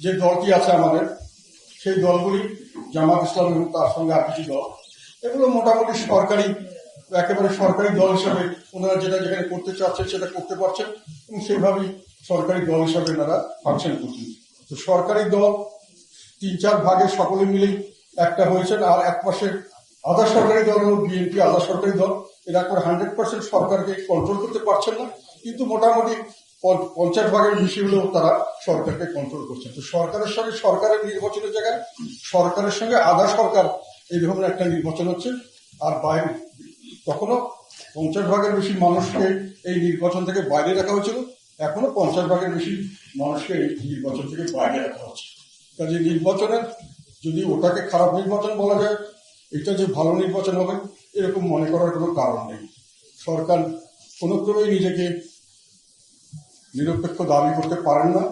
যে দলটি আছে আমাদের, সেই দলগুলি জামাত ইসলাম এবং তার সঙ্গে আর কিছু দল। এগুলো মোটামুটি সরকারি, একেবারে সরকারি দল হিসাবে ওনারা যেটা যেখানে করতে চাচ্ছেন সেটা করতে পারছেন এবং সেইভাবেই সরকারি দল হিসাবে ওনারা ফাংশন করছেন তো সরকারি দল তিন চার ভাগে সকলে মিলেই একটা হয়েছেন আর এক পাশে আধা সরকারি দল হল বিএনপি আধা সরকারি দল। এরা করে হান্ড্রেড পার্সেন্ট সরকারকে কন্ট্রোল করতে পারছেন না, কিন্তু মোটামুটি পঞ্চ- পঞ্চাশ ভাগের বেশি হলেও তারা সরকারকে কন্ট্রোল করছেন। তো সরকারের সঙ্গে সরকারের নির্বাচনের জায়গায় সরকারের সঙ্গে আধা সরকার এই ধরনের একটা নির্বাচন হচ্ছে। আর বাইরে তখনও পঞ্চাশ ভাগের বেশি মানুষকে এই নির্বাচন থেকে বাইরে রাখা হয়েছিল। এখনও পঞ্চাশ ভাগের বেশি মানুষকে এই নির্বাচন থেকে বাইরে রাখা হচ্ছে। কাজে নির্বাচনের যদি ওটাকে খারাপ নির্বাচন বলা যায়, এটা যে ভালো নির্বাচন হবে, এরকম মনে করার কোনো কারণ নেই। সরকার কোনোক্রমেই নিজেকে নিরপেক্ষ দাবি করতে পারেন না।